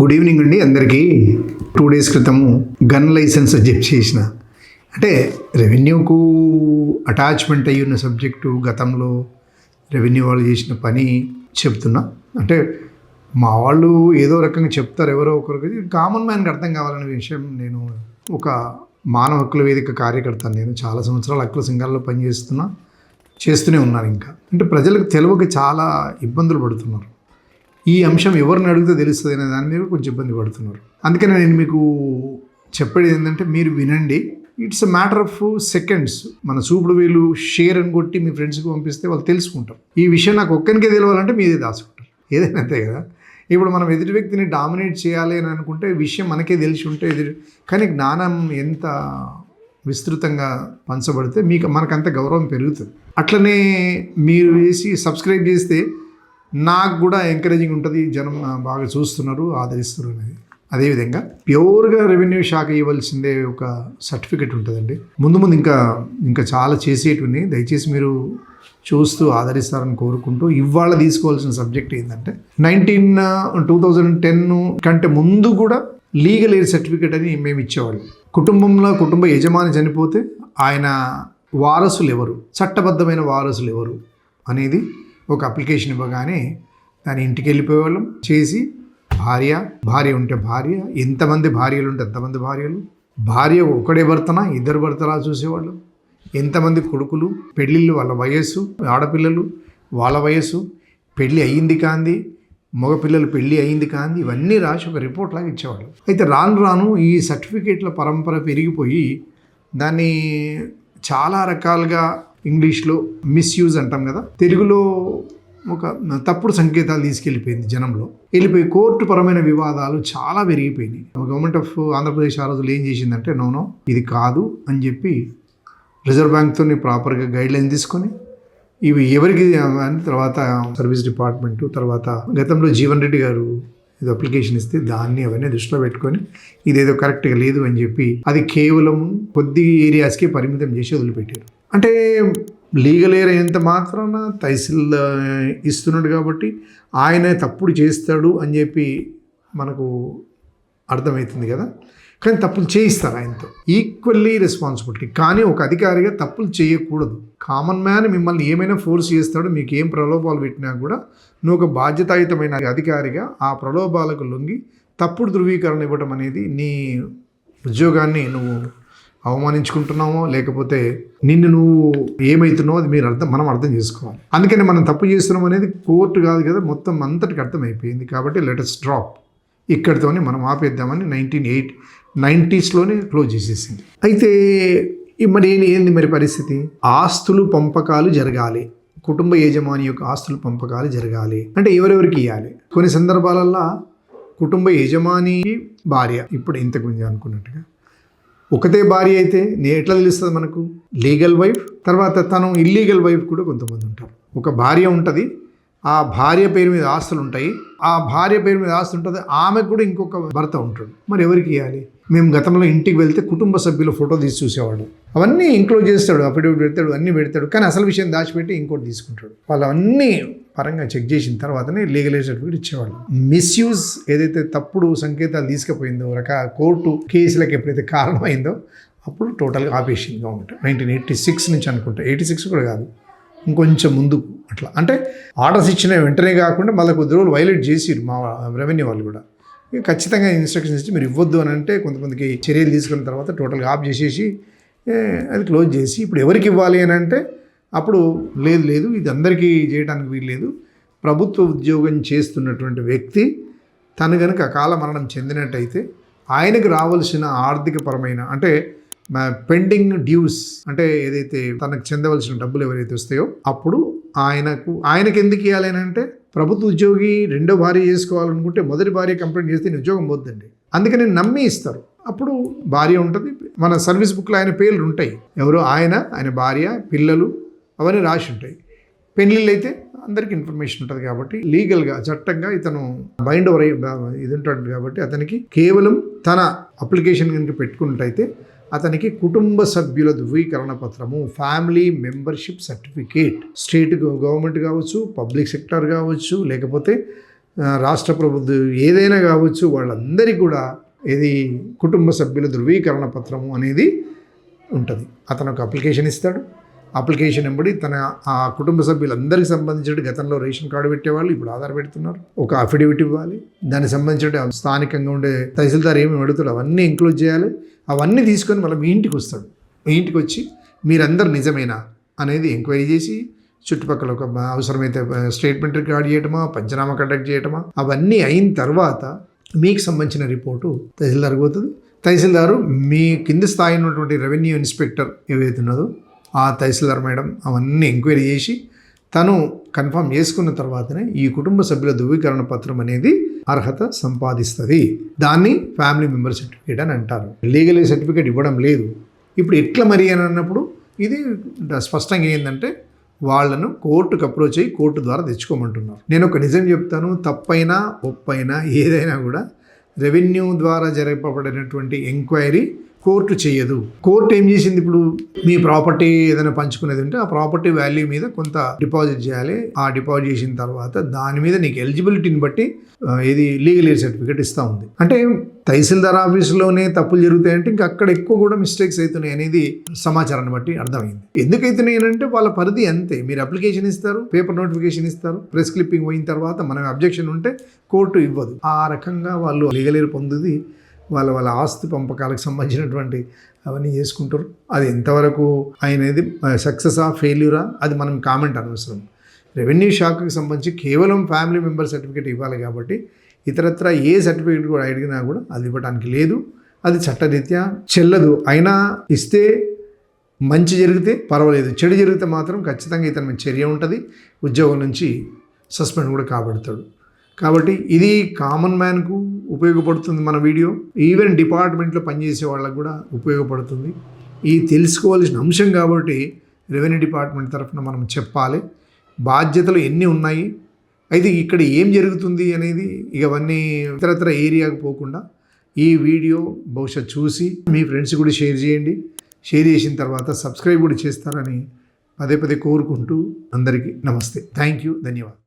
Good evening అండి అందరికీ. Two days క్రితము గన్ లైసెన్స్ సబ్జెక్ట్ చేసిన. అంటే రెవెన్యూకు అటాచ్మెంట్ అయ్యి ఉన్న సబ్జెక్టు గతంలో రెవెన్యూ వాళ్ళు చేసిన పని చెప్తున్నా. అంటే మా వాళ్ళు ఏదో రకంగా చెప్తారు ఎవరో ఒకరికి. కామన్ మ్యాన్కి అర్థం కావాలనే విషయం నేను ఒక మానవ హక్కుల వేదిక కార్యకర్త నేను చాలా సంవత్సరాలు హక్కుల సంఘాల్లో పనిచేస్తున్నా చేస్తూనే ఉన్నాను ఇంకా. అంటే ప్రజలకు తెలుగుకి చాలా ఇబ్బందులు పడుతున్నారు. ఈ అంశం ఎవరిని అడిగితే తెలుస్తుంది అనే దాని మీద కొంచెం ఇబ్బంది పడుతున్నారు. అందుకనే నేను మీకు చెప్పేది ఏంటంటే మీరు వినండి. It's a matter of seconds మన చూపుడు వీళ్ళు షేర్ అని కొట్టి మీ ఫ్రెండ్స్కి పంపిస్తే వాళ్ళు తెలుసుకుంటారు. ఈ విషయం నాకు ఒక్కరికే తెలియాలంటే మీదే దాచుకుంటారు. ఏదైనా అంతే కదా? ఇప్పుడు మనం ఎదుటి వ్యక్తిని డామినేట్ చేయాలి అని అనుకుంటే విషయం మనకే తెలిసి ఉంటే ఎదురు కానీ జ్ఞానం ఎంత విస్తృతంగా పంచబడితే మీకు మనకంత గౌరవం పెరుగుతుంది. అట్లనే మీరు వేసి సబ్స్క్రైబ్ చేస్తే నాకు కూడా ఎంకరేజింగ్ ఉంటుంది. జనం బాగా చూస్తున్నారు ఆదరిస్తున్నారు అనేది. అదేవిధంగా ప్యూర్గా రెవెన్యూ శాఖ ఇవ్వాల్సిందే ఒక సర్టిఫికెట్ ఉంటుందండి. ముందు ముందు ఇంకా ఇంకా చాలా చేసేటివి దయచేసి మీరు చూస్తూ ఆదరిస్తారని కోరుకుంటూ ఇవాళ తీసుకోవాల్సిన సబ్జెక్ట్ ఏంటంటే నైన్టీన్ టూ థౌజండ్ టెన్ కంటే ముందు కూడా లీగల్ ఎయిర్ సర్టిఫికేట్ అని మేము ఇచ్చేవాళ్ళు. కుటుంబంలో కుటుంబ యజమాని చనిపోతే ఆయన వారసులు ఎవరు? చట్టబద్ధమైన వారసులు ఎవరు? అనేది ఒక అప్లికేషన్ ఇవ్వగానే దాని ఇంటికి వెళ్ళిపోయేవాళ్ళం. చేసి భార్య భార్య ఉంటే భార్య ఎంతమంది భార్యలు ఉంటే ఎంతమంది భార్యలు. భార్య ఒకడే భర్తనా ఇద్దరు భర్తలా చూసేవాళ్ళు. ఎంతమంది కొడుకులు పెళ్ళిళ్ళు వాళ్ళ వయస్సు ఆడపిల్లలు వాళ్ళ వయస్సు పెళ్ళి అయ్యింది కాంది మగపిల్లలు పెళ్ళి అయింది కాంది ఇవన్నీ రాసి ఒక రిపోర్ట్ లాగా ఇచ్చేవాళ్ళు. అయితే రాను రాను ఈ సర్టిఫికేట్ల పరంపర పెరిగిపోయి దాన్ని చాలా రకాలుగా ఇంగ్లీష్లో మిస్యూజ్ అంటాం కదా. తెలుగులో ఒక తప్పుడు సంకేతాలు తీసుకెళ్ళిపోయింది జనంలో. వెళ్ళిపోయి కోర్టు పరమైన వివాదాలు చాలా పెరిగిపోయినాయి. గవర్నమెంట్ ఆఫ్ ఆంధ్రప్రదేశ్ ఆ రోజులు ఏం చేసిందంటే నోనో ఇది కాదు అని చెప్పి రిజర్వ్ బ్యాంక్తో ప్రాపర్గా గైడ్లైన్ తీసుకొని ఇవి ఎవరికి అని తర్వాత సర్వీస్ డిపార్ట్మెంట్ తర్వాత గతంలో జీవన్ రెడ్డి గారు ఇది అప్లికేషన్ ఇస్తే దాన్ని అవన్నీ దృష్టిలో పెట్టుకొని ఇదేదో కరెక్ట్గా లేదు అని చెప్పి అది కేవలం కొద్ది ఏరియాస్కే పరిమితం చేసి వదిలిపెట్టారు. అంటే లీగల్ ఏరియా ఎంత మాత్రాన తహసీల్ ఇస్తున్నాడు కాబట్టి ఆయన తప్పుడు చేస్తాడు అని చెప్పి మనకు అర్థమవుతుంది కదా. కానీ తప్పులు చేయిస్తారు ఆయనతో. ఈక్వల్లీ రెస్పాన్సిబిలిటీ కానీ ఒక అధికారిగా తప్పులు చేయకూడదు. కామన్ మ్యాన్ మిమ్మల్ని ఏమైనా ఫోర్స్ చేస్తాడు మీకు ఏం ప్రలోభాలు పెట్టినా కూడా నువ్వు ఒక బాధ్యతాయుతమైన అధికారిగా ఆ ప్రలోభాలకు లొంగి తప్పుడు ధృవీకరణ ఇవ్వడం అనేది నీ ఉద్యోగాన్ని నువ్వు అవమానించుకుంటున్నామో లేకపోతే నిన్ను నువ్వు ఏమవుతున్నావో అది మీరు అర్థం మనం అర్థం చేసుకోవాలి. అందుకని మనం తప్పు చేస్తున్నాం అనేది కోర్టు కాదు కదా మొత్తం అంతటికి అర్థమైపోయింది. కాబట్టి లెటెస్ట్ డ్రాప్ ఇక్కడితోనే మనం ఆపేద్దామని నైన్టీన్ ఎయిట్ నైంటీస్లోనే క్లోజ్ చేసేసింది. అయితే మరి ఏంది మరి పరిస్థితి? ఆస్తులు పంపకాలు జరగాలి. కుటుంబ యజమాని యొక్క ఆస్తులు పంపకాలు జరగాలి. అంటే ఎవరెవరికి ఇవ్వాలి కొన్ని సందర్భాలల్లో కుటుంబ యజమాని భార్య. ఇప్పుడు ఇంతకు ముందు అనుకున్నట్టుగా ఒకతే భార్య అయితే నే ఎట్లా తెలుస్తుంది మనకు? లీగల్ వైఫ్ తర్వాత తను ఇల్లీగల్ వైఫ్ కూడా కొంతమంది ఉంటారు. ఒక భార్య ఉంటుంది ఆ భార్య పేరు మీద ఆస్తులు ఉంటాయి. ఆ భార్య పేరు మీద ఆస్తి ఉంటుంది ఆమెకు కూడా ఇంకొక భర్త ఉంటాడు. మరి ఎవరికి ఇవ్వాలి? మేము గతంలో ఇంటికి వెళ్తే కుటుంబ సభ్యుల ఫోటో తీసి చూసేవాడు అవన్నీ ఇంక్లోజ్ చేస్తాడు అఫిడవిట్ పెడతాడు అన్నీ పెడతాడు. కానీ అసలు విషయం దాచిపెట్టి ఇంకోటి తీసుకుంటాడు. వాళ్ళు అన్నీ పరంగా చెక్ చేసిన తర్వాతనే లీగలైజ్ సర్టిఫికేట్ ఇచ్చేవాళ్ళు. మిస్యూజ్ ఏదైతే తప్పుడు సంకేతాలు తీసుకుపోయిందో రక కోర్టు కేసులకు ఎప్పుడైతే కారణమైందో అప్పుడు టోటల్గా ఆపేసింది గవర్నమెంట్. నైన్టీన్ ఎయిటీ సిక్స్ నుంచి అనుకుంటా. ఎయిటీ సిక్స్ కూడా కాదు. ఇంకొంచెం ముందుకు అట్లా. అంటే ఆర్డర్స్ ఇచ్చిన వెంటనే కాకుండా మళ్ళీ కొద్ది రోజులు వైలేట్ చేసిరు మా రెవెన్యూ వాళ్ళు కూడా. ఇక ఖచ్చితంగా ఇన్స్ట్రక్షన్స్ ఇచ్చి మీరు ఇవ్వద్దు అని అంటే కొంతమందికి చర్యలు తీసుకున్న తర్వాత టోటల్గా ఆఫ్ చేసేసి అది క్లోజ్ చేసి ఇప్పుడు ఎవరికి ఇవ్వాలి అని అంటే అప్పుడు లేదు లేదు ఇది అందరికీ చేయడానికి వీలు లేదు. ప్రభుత్వ ఉద్యోగం చేస్తున్నటువంటి వ్యక్తి తను కనుక అకాల మరణం చెందినట్టయితే ఆయనకు రావాల్సిన ఆర్థికపరమైన అంటే పెండింగ్ డ్యూస్ అంటే ఏదైతే తనకు చెందవలసిన డబ్బులు ఎవరైతే వస్తాయో అప్పుడు ఆయనకు ఆయనకి ఎందుకు ఇవ్వాలి అంటే ప్రభుత్వ ఉద్యోగి రెండో భార్య చేసుకోవాలనుకుంటే మొదటి భార్య కంప్లైంట్ చేస్తే నేను ఉద్యోగం పోద్దండి. అందుకని నమ్మి ఇస్తారు. అప్పుడు భార్య ఉంటుంది మన సర్వీస్ బుక్లో ఆయన పేర్లు ఉంటాయి. ఎవరు? ఆయన ఆయన భార్య పిల్లలు అవన్నీ రాసి ఉంటాయి. పెళ్ళిళ్ళు అయితే అందరికీ ఇన్ఫర్మేషన్ ఉంటుంది కాబట్టి లీగల్గా చట్టంగా ఇతను బైండ్ ఓవర్ అయ్యి ఇది ఉంటాడు కాబట్టి అతనికి కేవలం తన అప్లికేషన్ కనుక పెట్టుకున్నట్టయితే అతనికి కుటుంబ సభ్యుల ధృవీకరణ పత్రము family membership certificate state government కావచ్చు పబ్లిక్ సెక్టర్ కావచ్చు లేకపోతే రాష్ట్ర ప్రభుత్వం ఏదైనా కావచ్చు వాళ్ళందరికీ కూడా ఇది కుటుంబ సభ్యుల ధృవీకరణ పత్రము అనేది ఉంటుంది. అతను ఒక అప్లికేషన్ ఇస్తాడు. అప్లికేషన్ వెంబడి తన ఆ కుటుంబ సభ్యులందరికీ సంబంధించిన గతంలో రేషన్ కార్డు పెట్టేవాళ్ళు ఇప్పుడు ఆధార్ పెడుతున్నారు. ఒక అఫిడవిట్ ఇవ్వాలి. దానికి సంబంధించిన స్థానికంగా ఉండే తహసీల్దార్ ఏమి అడుగుతాడు అవన్నీ ఇంక్లూడ్ చేయాలి. అవన్నీ తీసుకొని మళ్ళీ మీ ఇంటికి వస్తాడు. మీ ఇంటికి వచ్చి మీరందరు నిజమేనా అనేది ఎంక్వైరీ చేసి చుట్టుపక్కల ఒక అవసరమైతే స్టేట్మెంట్ రికార్డ్ చేయటమా పంచనామా కండక్ట్ చేయటమా అవన్నీ అయిన తర్వాత మీకు సంబంధించిన రిపోర్టు తహసీల్దార్కి పోతుంది. తహసీల్దారు మీ కింది స్థాయి ఉన్నటువంటి రెవెన్యూ ఇన్స్పెక్టర్ ఏవైతే ఉన్నదో ఆ తహసీల్దార్ మేడం అవన్నీ ఎంక్వైరీ చేసి తను కన్ఫర్మ్ చేసుకున్న తర్వాతనే ఈ కుటుంబ సభ్యుల ధృవీకరణ పత్రం అనేది అర్హత సంపాదిస్తుంది. దాన్ని ఫ్యామిలీ మెంబర్ సర్టిఫికేట్ అని అంటారు. లీగల్ సర్టిఫికేట్ ఇవ్వడం లేదు. ఇప్పుడు ఎట్లా మరి అని అన్నప్పుడు ఇది స్పష్టంగా ఏంటంటే వాళ్ళను కోర్టుకు అప్రోచ్ అయ్యి కోర్టు ద్వారా తెచ్చుకోమంటున్నారు. నేను ఒక నిజం చెప్తాను తప్పైనా ఒప్పైనా ఏదైనా కూడా రెవెన్యూ ద్వారా జరపబడినటువంటి ఎంక్వైరీ కోర్టు చేయదు. కోర్టు ఏం చేసింది ఇప్పుడు? మీ ప్రాపర్టీ ఏదైనా పంచుకునేది ఉంటే ఆ ప్రాపర్టీ వాల్యూ మీద కొంత డిపాజిట్ చేయాలి. ఆ డిపాజిట్ చేసిన తర్వాత దాని మీద నీకు ఎలిజిబిలిటీని బట్టి ఇది లీగల్ ఎయిడ్ సర్టిఫికేట్ ఇస్తూ ఉంది. అంటే తహసీల్దార్ ఆఫీస్లోనే తప్పులు జరుగుతాయంటే ఇంకా అక్కడ ఎక్కువ కూడా మిస్టేక్స్ అవుతున్నాయి అనేది సమాచారాన్ని బట్టి అర్థమైంది. ఎందుకు అంటే వాళ్ళ పరిధి అంతే. మీరు అప్లికేషన్ ఇస్తారు పేపర్ నోటిఫికేషన్ ఇస్తారు ప్రెస్ క్లిప్పింగ్ పోయిన తర్వాత మనం అబ్జెక్షన్ ఉంటే కోర్టు ఇవ్వదు. ఆ రకంగా వాళ్ళు లీగల్ ఎయిడ్ పొందుది వాళ్ళ వాళ్ళ ఆస్తి పంపకాలకు సంబంధించినటువంటి అవన్నీ చేసుకుంటారు. అది ఎంతవరకు అనేది సక్సెసా ఫెయిల్యూరా అది మనం కామెంట్ అనవసరం. రెవెన్యూ షాక్కి సంబంధించి కేవలం ఫ్యామిలీ మెంబర్ సర్టిఫికేట్ ఇవ్వాలి కాబట్టి ఇతరత్ర ఏ సర్టిఫికేట్ కూడా అడిగినా కూడా అది ఇవ్వడానికి లేదు. అది చట్టరీత్యా చెల్లదు. అయినా ఇస్తే మంచి జరిగితే పర్వాలేదు. చెడు జరిగితే మాత్రం ఖచ్చితంగా ఇతని చర్య ఉంటుంది. ఉద్యోగం నుంచి సస్పెండ్ కూడా కాబడతాడు. కాబట్టి ఇది కామన్ మ్యాన్కు ఉపయోగపడుతుంది మన వీడియో ఈవెన్ డిపార్ట్మెంట్లో పనిచేసే వాళ్ళకు కూడా ఉపయోగపడుతుంది. ఈ తెలుసుకోవాల్సిన అంశం కాబట్టి రెవెన్యూ డిపార్ట్మెంట్ తరఫున మనం చెప్పాలి. బాధ్యతలు ఎన్ని ఉన్నాయి? అయితే ఇక్కడ ఏం జరుగుతుంది అనేది ఇక ఇతరత్ర ఏరియాకు పోకుండా ఈ వీడియో బహుశా చూసి మీ ఫ్రెండ్స్ కూడా షేర్ చేయండి. షేర్ చేసిన తర్వాత సబ్స్క్రైబ్ కూడా చేస్తారని పదే పదే కోరుకుంటూ అందరికీ నమస్తే. థ్యాంక్ యూ ధన్యవాదాలు.